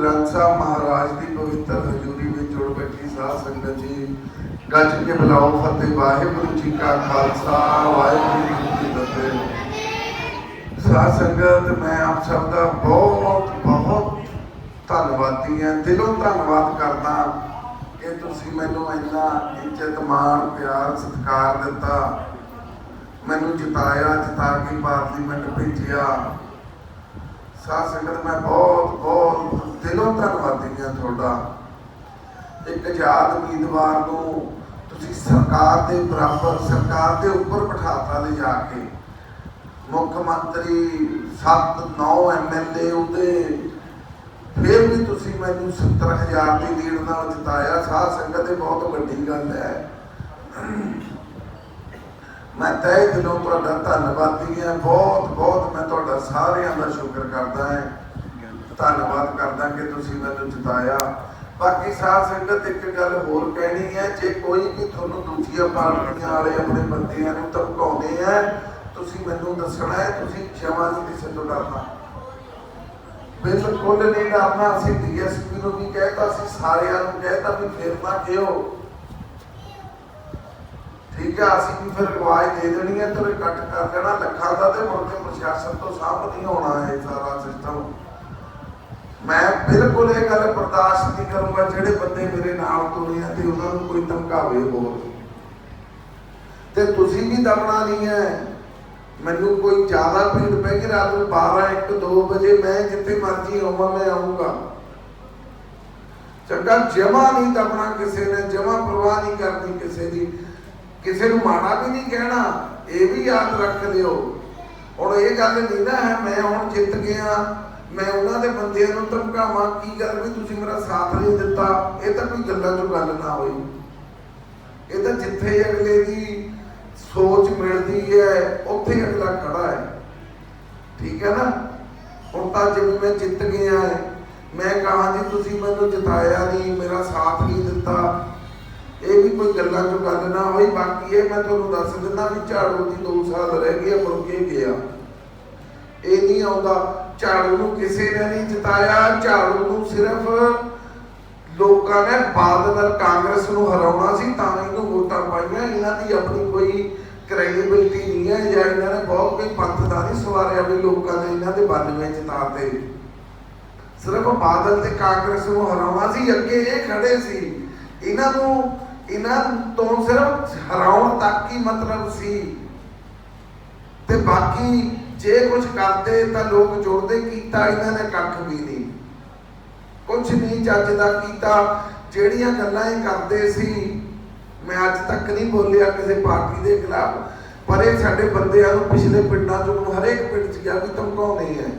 ਗ੍ਰੰਥ ਸਾਹਿਬ ਮਹਾਰਾਜ ਦੀ ਪਵਿੱਤਰ ਹਜ਼ੂਰੀ ਵਿੱਚ ਜੁੜ ਬੈਠੀ ਸਾਧ ਸੰਗਤ ਜੀ। ਗੱਜ ਕੇ ਬੁਲਾਓ ਫਤਿਹ, ਵਾਹਿਗੁਰੂ ਜੀ ਕਾ ਖਾਲਸਾ, ਵਾਹਿਗੁਰੂ ਜੀ ਕੀ ਫਤਿਹ। ਸਾਧ ਸੰਗਤ, ਮੈਂ ਆਪ ਸਭ ਦਾ ਬਹੁਤ ਬਹੁਤ ਧੰਨਵਾਦੀ ਹਾਂ। ਦਿਲੋਂ ਧੰਨਵਾਦ ਕਰਦਾ ਕਿ ਤੁਸੀਂ ਮੈਨੂੰ ਇੰਨਾ ਇੱਜ਼ਤ, ਮਾਣ, ਪਿਆਰ, ਸਤਿਕਾਰ ਦਿੱਤਾ। ਮੈਨੂੰ ਜਿਤਾਇਆ, ਜਿਤਾ ਕੇ ਪਾਰਲੀਮੈਂਟ ਭੇਜਿਆ। ਸਾਧ ਸੰਗਤ, ਮੈਂ ਬਹੁਤ ਬਹੁਤ ਦਿਲੋਂ ਧੰਨਵਾਦੀ ਹਾਂ ਤੁਹਾਡਾ। ਇੱਕ ਆਜ਼ਾਦ ਉਮੀਦਵਾਰ ਨੂੰ ਤੁਸੀਂ ਸਰਕਾਰ ਦੇ ਬਰਾਬਰ, ਸਰਕਾਰ ਦੇ ਉੱਪਰ ਬਿਠਾਤਾ ਲੈ ਜਾ ਕੇ। ਮੁੱਖ ਮੰਤਰੀ 7 9 ਐਮਐਲਏ ਉਹਦੇ। ਫਿਰ ਵੀ ਤੁਸੀਂ ਮੈਨੂੰ 70000 ਦੀ ਲੀਡ ਨਾਲ ਜਿਤਾਇਆ। ਸਾਧ ਸੰਗਤ, ਇਹ ਬਹੁਤ ਵੱਡੀ ਗੱਲ ਹੈ। ਮੈਂ ਤਹਿ ਦਿਲੋਂ ਤੁਹਾਡਾ ਧੰਨਵਾਦੀ ਹਾਂ। ਬਹੁਤ ਬਹੁਤ ਮੈਂ ਤੁਹਾਡਾ ਸਾਰਿਆਂ ਦਾ ਸ਼ੁਕਰ ਕਰਦਾ ਹਾਂ। ਧੰਨਵਾਦ ਕਰਦਾ ਕਿ ਤੁਸੀਂ ਮੈਨੂੰ ਜਿਤਾਇਆ। ਬਾਕੀ ਸਾਧ ਸੰਗਤ, ਇੱਕ ਗੱਲ ਹੋਰ ਕਹਿਣੀ ਹੈ, ਜੇ ਕੋਈ ਵੀ ਤੁਹਾਨੂੰ ਦੂਜੀਆਂ ਪਾਰਟੀਆਂ ਵਾਲੇ ਆਪਣੇ ਬੰਦਿਆਂ ਨੂੰ ਧਮਕਾਉਂਦੇ ਆ, ਤੁਸੀਂ ਮੈਨੂੰ ਦੱਸਣਾ ਹੈ, ਤੁਸੀਂ ਜਮਾਂ ਨਹੀਂ ਕਿਸੇ ਤੋਂ ਡਰਨਾ। ਬਿਲਕੁਲ ਨਹੀਂ ਡਰਨਾ। ਅਸੀਂ ਡੀਐਸਪੀ ਨੂੰ ਵੀ ਕਹਿਤਾ, ਅਸੀਂ ਸਾਰਿਆਂ ਨੂੰ ਕਹਿਤਾ ਵੀ ਫਿਰ ਨਾ ਕਿਉਂ? ਠੀਕ ਹੈ ਅਸੀਂ ਵੀ ਫਿਰ ਗਵਾਹੀ ਦੇ ਦੇਣੀ ਹੈ ਤੇ ਇਕੱਠ ਕਰ ਦੇਣਾ ਲੱਖਾਂ ਦਾ ਤੇ ਮੁੜ ਕੇ ਪ੍ਰਸ਼ਾਸਨ ਤੋਂ ਸਾਹਬ ਨਹੀਂ ਹੋਣਾ ਹੈ ਸਾਰਾ ਸਿਸਟਮ ਮੈਂ ਬਿਲਕੁਲ ਇਹ ਗੱਲ ਬਰਦਾਸ਼ਤ ਨਹੀਂ ਕਰੂੰਗਾ ਜਿਹੜੇ ਬੰਦੇ ਮੇਰੇ ਨਾਲ ਤੁਰੇ ਆ ਤੇ ਉਹਨਾਂ ਨੂੰ ਕੋਈ ਧਮਕਾਵੇ ਹੋਰ। ਤੇ ਤੁਸੀਂ ਵੀ ਦਬਣਾ ਨਹੀਂ ਹੈ ਮੈਨੂੰ ਕੋਈ ਜ਼ਿਆਦਾ ਭੀੜ ਪੈ ਕੇ ਰਾਤ ਨੂੰ 12 1 2 ਵਜੇ ਮੈਂ ਜਿੱਥੇ ਮਰਜ਼ੀ ਹੋਵਾਂ ਮੈਂ ਆਉਂਗਾ ਚੰਗਾ, ਜਮਾ ਨਹੀਂ ਦਬਣਾ ਕਿਸੇ ਨੇ, ਜਮਾ ਪਰਵਾਹ ਨਹੀਂ ਕਰਦੀ ਕਿਸੇ ਦੀ। ਕਿਸੇ ਨੂੰ ਮਾੜਾ ਵੀ ਨਹੀਂ ਕਹਿਣਾ, ਇਹ ਵੀ ਯਾਦ ਰੱਖ ਲਿਓ। ਹੁਣ ਇਹ ਗੱਲ ਨਹੀਂ ਨਾ ਹੈ, ਮੈਂ ਹੁਣ ਜਿੱਤ ਗਿਆ, ਮੈਂ ਉਹਨਾਂ ਦੇ ਬੰਦਿਆਂ ਨੂੰ ਧਮਕਾਵਾਂ, ਕੀ ਗੱਲ ਵੀ ਤੁਸੀਂ ਮੇਰਾ ਸਾਥ ਨਹੀਂ ਦਿੱਤਾ? ਇਹ ਤਾਂ ਕੋਈ ਗੱਲਾਂ ਚੋਂ ਗੱਲ ਨਾ ਹੋਈ। ਇਹ ਤਾਂ ਜਿੱਥੇ ਅਗਲੇ ਦੀ ਸੋਚ ਮਿਲਦੀ ਹੈ, ਉੱਥੇ ਅਗਲਾ ਖੜਾ ਹੈ। ਠੀਕ ਹੈ ਨਾ? ਹੁਣ ਤਾਂ ਜਿਵੇਂ ਮੈਂ ਜਿੱਤ ਗਿਆ, ਮੈਂ ਕਹਾਂ ਜੀ, ਤੁਸੀਂ ਮੈਨੂੰ ਜਿਤਾਇਆ ਨਹੀਂ, ਮੇਰਾ ਸਾਥ ਨਹੀਂ ਦਿੱਤਾ। ਕੋਈ ਗੱਲਾਂ ਚ ਗੱਲ ਨਾ ਹੋਈ ਬਾਕੀ ਇਹ ਮੈਂ ਤੁਹਾਨੂੰ ਦੱਸ ਦਿੰਦਾ ਵੀ ਝਾੜੂ ਦੀ 2 ਸਾਲ ਰਹਿ ਗਏ ਮੁੜ ਕੇ ਗਿਆ। ਇਹ ਨਹੀਂ ਆਉਂਦਾ, ਝਾੜੂ ਨੂੰ ਕਿਸੇ ਨੇ ਨਹੀਂ ਜਿਤਾਇਆ, ਝਾੜੂ ਨੂੰ ਸਿਰਫ ਲੋਕਾਂ ਨੇ ਬਾਦਲ ਕਾਂਗਰਸ ਨੂੰ ਹਰਾਉਣਾ ਸੀ, ਤਾਂ ਇਹਨੂੰ ਵੋਟਾਂ ਪਾਈਆਂ। ਇਹਨਾਂ ਦੀ ਆਪਣੀ ਕੋਈ ਕ੍ਰੈਡੀਬਿਲਟੀ ਨਹੀਂ ਹੈ, ਜਾਂ ਇਹਨਾਂ ਨੇ ਬਹੁਤ ਕੋਈ ਪੰਥ ਸਵਾਰਿਆ ਵੀ ਲੋਕਾਂ ਨੇ ਇਹਨਾਂ ਦੇ 92 ਜਿਤਾਤੇ ਸਿਰਫ ਬਾਦਲ ਤੇ ਕਾਂਗਰਸ ਨੂੰ ਹਰਾਉਣਾ ਸੀ, ਅੱਗੇ ਇਹ ਖੜੇ ਸੀ। ਇਹਨਾਂ ਨੂੰ ਇਹਨਾਂ ਤੋਂ ਸਿਰਫ ਹਰਾਉਣ ਤੱਕ ਹੀ ਮਤਲਬ ਸੀ। ਤੇ ਬਾਕੀ ਜੇ ਕੁਝ ਕਰਦੇ ਤਾਂ ਲੋਕ ਜੁੜਦੇ ਕੀਤਾ, ਇਹਨਾਂ ਨੇ ਕੱਖ ਵੀ ਨਹੀਂ। ਕੁਝ ਨਹੀਂ ਚੱਜ ਦਾ ਕੀਤਾ। ਜਿਹੜੀਆਂ ਗੱਲਾਂ ਇਹ ਕਰਦੇ ਸੀ, ਮੈਂ ਅੱਜ ਤੱਕ ਨਹੀਂ ਬੋਲਿਆ ਕਿਸੇ ਪਾਰਟੀ ਦੇ ਖਿਲਾਫ, ਪਰ ਇਹ ਸਾਡੇ ਬੰਦਿਆਂ ਨੂੰ ਪਿਛਲੇ ਪਿੰਡਾਂ ਚੋਂ ਹਰੇਕ ਪਿੰਡ 'ਚ ਗਿਆ ਵੀ ਧਮਕਾਉਂਦੇ ਹੈ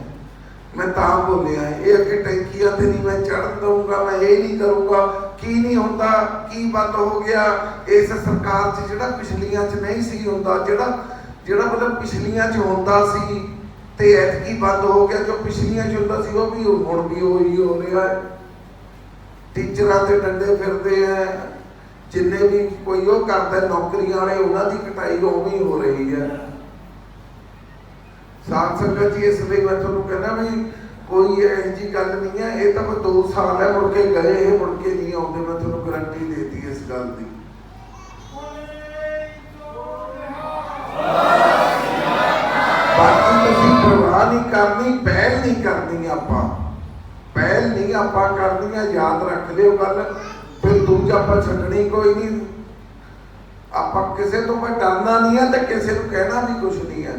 ਮੈਂ ਤਾਂ ਬੋਲਿਆ, ਇਹ ਅੱਗੇ ਟੈਂਕੀਆਂ ਤੇ ਨਹੀਂ ਮੈਂ ਚੜਨ ਦਊਂਗਾ, ਮੈਂ ਇਹ ਨਹੀਂ ਕਰੂੰਗਾ। ਕੀ ਨਹੀਂ ਹੁੰਦਾ? ਕੀ ਬੰਦ ਹੋ ਗਿਆ? ਇਸ ਸਰਕਾਰ 'ਚ ਜਿਹੜਾ ਪਿਛਲੀਆਂ 'ਚ ਨਹੀਂ ਸੀ ਹੁੰਦਾ, ਜਿਹੜਾ ਜਿਹੜਾ ਮਤਲਬ ਪਿਛਲੀਆਂ 'ਚ ਹੁੰਦਾ ਸੀ ਤੇ ਐਤਕੀ ਬੰਦ ਹੋ ਗਿਆ, ਜੋ ਪਿਛਲੀਆਂ 'ਚ ਹੁੰਦਾ ਸੀ, ਉਹ ਵੀ ਹੁਣ ਵੀ ਉਹੀ ਹੋ ਰਿਹਾ ਹੈ। ਟੀਚਰਾਂ ਤੇ ਡੰਡੇ ਫਿਰਦੇ ਆ। ਜਿੰਨੇ ਵੀ ਕੋਈ ਉਹ ਕਰਦਾ, ਨੌਕਰੀਆਂ ਵਾਲੇ, ਉਹਨਾਂ ਦੀ ਕਟਾਈ ਉਵੇਂ ਹੀ ਹੋ ਰਹੀ ਹੈ। ਸਾਧ ਸੰਗਤ ਜੀ, ਇਸ ਲਈ ਮੈਂ ਤੁਹਾਨੂੰ ਕਹਿੰਦਾ ਵੀ ਕੋਈ ਇਹੋ ਜੀ ਗੱਲ ਨਹੀਂ ਹੈ। ਇਹ ਤਾਂ ਕੋਈ 2 ਸਾਲ ਹੈ, ਮੁੜ ਕੇ ਗਏ ਇਹ, ਮੁੜ ਕੇ ਨਹੀਂ ਆਉਂਦੇ। ਮੈਂ ਤੁਹਾਨੂੰ ਗਾਰੰਟੀ ਦੇਤੀ ਇਸ ਗੱਲ ਦੀ। ਬਾਕੀ ਤੁਸੀਂ ਪਰਵਾਹ ਨਹੀਂ ਕਰਨੀ, ਪਹਿਲ ਨਹੀਂ ਕਰਨੀ ਆਪਾਂ। ਪਹਿਲ ਨਹੀਂ ਆਪਾਂ ਕਰਨੀਆਂ ਯਾਦ ਰੱਖ ਲਿਓ ਗੱਲ। ਫਿਰ ਦੂਜਾ ਆਪਾਂ ਛੱਡਣੀ ਕੋਈ ਨਹੀਂ। ਆਪਾਂ ਕਿਸੇ ਤੋਂ ਮੈਂ ਡਰਨਾ ਨਹੀਂ ਹੈ ਤੇ ਕਿਸੇ ਨੂੰ ਕਹਿਣਾ ਵੀ ਕੁਝ ਨਹੀਂ ਹੈ।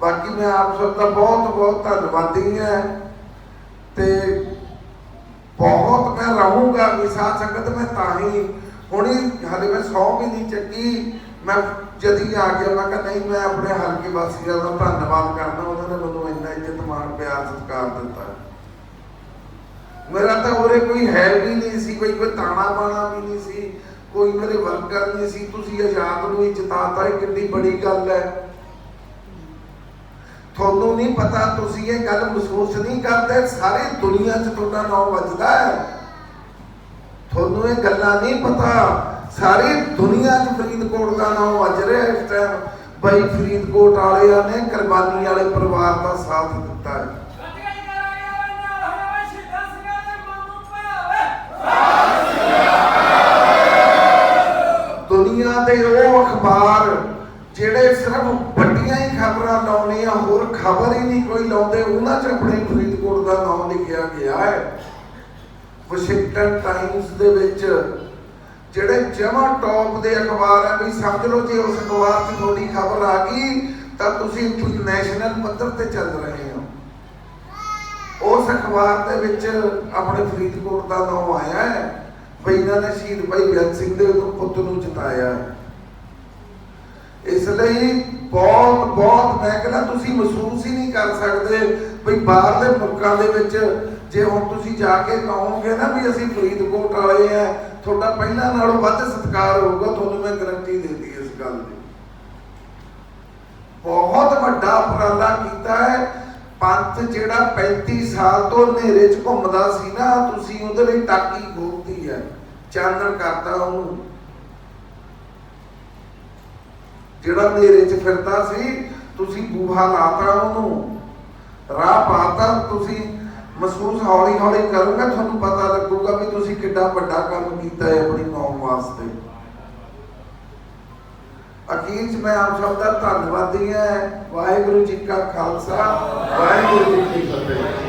ਬਾਕੀ ਮੈਂ ਆਪ ਸਭ ਦਾ ਬਹੁਤ ਬਹੁਤ ਧੰਨਵਾਦੀ ਹਾਂ ਤੇ ਬਹੁਤ ਮੈਂ ਰਹੂੰਗਾ ਵਿਸਾਖ ਸੰਗਤ ਮੈਂ ਤਾਂ ਹੀ ਹੁਣੀ ਹਾਲੇ ਮੈਂ ਸੌ ਵੀ ਨਹੀਂ ਚੱਕੀ। ਮੈਂ ਜਦੀ ਆ ਗਿਆ, ਮੈਂ ਕਿਹਾ ਨਹੀਂ, ਮੈਂ ਆਪਣੇ ਹਲਕੇ ਵਾਸੀਆਂ ਦਾ ਧੰਨਵਾਦ ਕਰਦਾ, ਉਹਨਾਂ ਨੇ ਮੈਨੂੰ ਇੰਨਾ ਇੱਜ਼ਤ ਮਾਣ, ਪਿਆਰ, ਸਤਿਕਾਰ ਦਿੱਤਾ। ਮੇਰਾ ਤਾਂ ਉਰੇ ਕੋਈ ਹੈ ਵੀ ਨਹੀਂ ਸੀ, ਕੋਈ ਕੋਈ ਤਾਣਾ ਬਾਣਾ ਵੀ ਨਹੀਂ ਸੀ, ਕੋਈ ਮੇਰੇ ਵਰਕਰ ਨਹੀਂ ਸੀ। ਤੁਸੀਂ ਆਜ਼ਾਦ ਨੂੰ ਹੀ ਜਿਤਾਤਾ, ਇਹ ਕਿੰਨੀ ਬੜੀ ਗੱਲ ਹੈ। ਤੁਹਾਨੂੰ ਨਹੀਂ ਪਤਾ, ਤੁਸੀਂ ਇਹ ਗੱਲ ਮਹਿਸੂਸ ਨਹੀਂ ਕਰਦੇ, ਸਾਰੀ ਦੁਨੀਆ 'ਚ ਤੁਹਾਡਾ ਨਾਮ ਵੱਜਦਾ ਹੈ। ਤੁਹਾਨੂੰ ਇਹ ਗੱਲਾਂ ਨਹੀਂ ਪਤਾ, ਸਾਰੀ ਦੁਨੀਆ 'ਚ ਫਰੀਦਕੋਟ ਦਾ ਨਾਮ ਵੱਜ ਰਿਹਾ ਇਸ ਟਾਈਮ ਬਈ ਫਰੀਦਕੋਟ ਵਾਲਿਆਂ ਨੇ ਕੁਰਬਾਨੀ ਵਾਲੇ ਪਰਿਵਾਰ ਦਾ ਸਾਥ ਦਿੱਤਾ ਹੈ। ਦੁਨੀਆ ਦੇ ਉਹ ਅਖਬਾਰ ਜਿਹੜੇ ਸਿਰਫ ਖਬਰ ਹੀ ਨਹੀਂ ਕੋਈ ਲਾਉਂਦੇ, ਉਹਨਾਂ 'ਚ ਆਪਣੇ ਫਰੀਦਕੋਟ ਦਾ ਨਾਮ ਲਿਖਿਆ ਗਿਆ ਹੈ। ਵਾਸ਼ਿੰਗਟਨ ਟਾਈਮਸ ਦੇ ਵਿੱਚ ਜਿਹੜੇ ਜਮਾ ਟੌਪ ਦੇ ਅਖਬਾਰ ਹੈ ਵੀ ਸਮਝ ਲਓ ਜੇ ਉਸ ਅਖਬਾਰ 'ਚ ਤੁਹਾਡੀ ਖਬਰ ਆ ਗਈ, ਤਾਂ ਤੁਸੀਂ ਇੰਟਰਨੈਸ਼ਨਲ ਪੱਧਰ ਤੇ ਚੱਲ ਰਹੇ ਹੋ। ਉਸ ਅਖਬਾਰ ਦੇ ਵਿੱਚ ਆਪਣੇ ਫਰੀਦਕੋਟ ਦਾ ਨਾਮ ਆਇਆ ਹੈ ਬਈ ਇਹਨਾਂ ਨੇ ਸ਼ਹੀਦ ਭਾਈ ਬੇਅੰਤ ਸਿੰਘ ਦੇ ਪੁੱਤ ਨੂੰ ਜਿਤਾਇਆ ਇਸ ਲਈ ਬਹੁਤ ਬਹੁਤ ਮੈਂ ਕਹਿੰਦਾ ਤੁਸੀਂ ਮਹਿਸੂਸ ਹੀ ਨਹੀਂ ਕਰ ਸਕਦੇ ਵੀ ਬਾਹਰਲੇ ਮੁਲਕਾਂ ਦੇ ਵਿੱਚ ਜੇ ਹੁਣ ਤੁਸੀਂ ਜਾ ਕੇ ਕਹੋਗੇ ਨਾ ਵੀ ਅਸੀਂ ਫਰੀਦਕੋਟ ਵਾਲੇ ਆ, ਤੁਹਾਡਾ ਪਹਿਲਾਂ ਨਾਲੋਂ ਵੱਧ ਸਤਿਕਾਰ ਹੋਊਗਾ, ਤੁਹਾਨੂੰ ਮੈਂ ਗਰੰਟੀ ਦੇਤੀ ਇਸ ਗੱਲ ਦੀ। ਬਹੁਤ ਵੱਡਾ ਉਪਰਾਲਾ ਕੀਤਾ ਹੈ। ਪੰਥ ਜਿਹੜਾ 35 ਸਾਲ ਤੋਂ ਹਨੇਰੇ 'ਚ ਘੁੰਮਦਾ ਸੀ ਨਾ, ਤੁਸੀਂ ਉਹਦੇ ਲਈ ਟਾਕੀ ਖੋਲਤੀ ਹੈ। ਚਾਨਣ ਕਰਤਾ ਉਹਨੂੰ। ਜਿਹੜਾ ਹਨੇਰੇ 'ਚ ਫਿਰਦਾ ਸੀ, ਤੁਸੀਂ ਬੂਹਾ ਲਾਤਾ ਉਹਨੂੰ। ਰਾਹ ਪਾਤਾ, ਤੁਸੀਂ ਮਹਿਸੂਸ ਹੌਲੀ ਹੌਲੀ ਕਰੋਗੇ, ਤੁਹਾਨੂੰ ਪਤਾ ਲੱਗੂਗਾ ਵੀ ਤੁਸੀਂ ਕਿੱਡਾ ਵੱਡਾ ਕੰਮ ਕੀਤਾ ਹੈ ਆਪਣੀ ਕੌਮ ਵਾਸਤੇ। ਅਖੀਰ 'ਚ ਮੈਂ ਆਪ ਸਭ ਦਾ ਧੰਨਵਾਦੀ ਹਾਂ। ਵਾਹਿਗੁਰੂ ਜੀ ਕਾ ਖਾਲਸਾ, ਵਾਹਿਗੁਰੂ ਜੀ ਕੀ ਫਤਿਹ।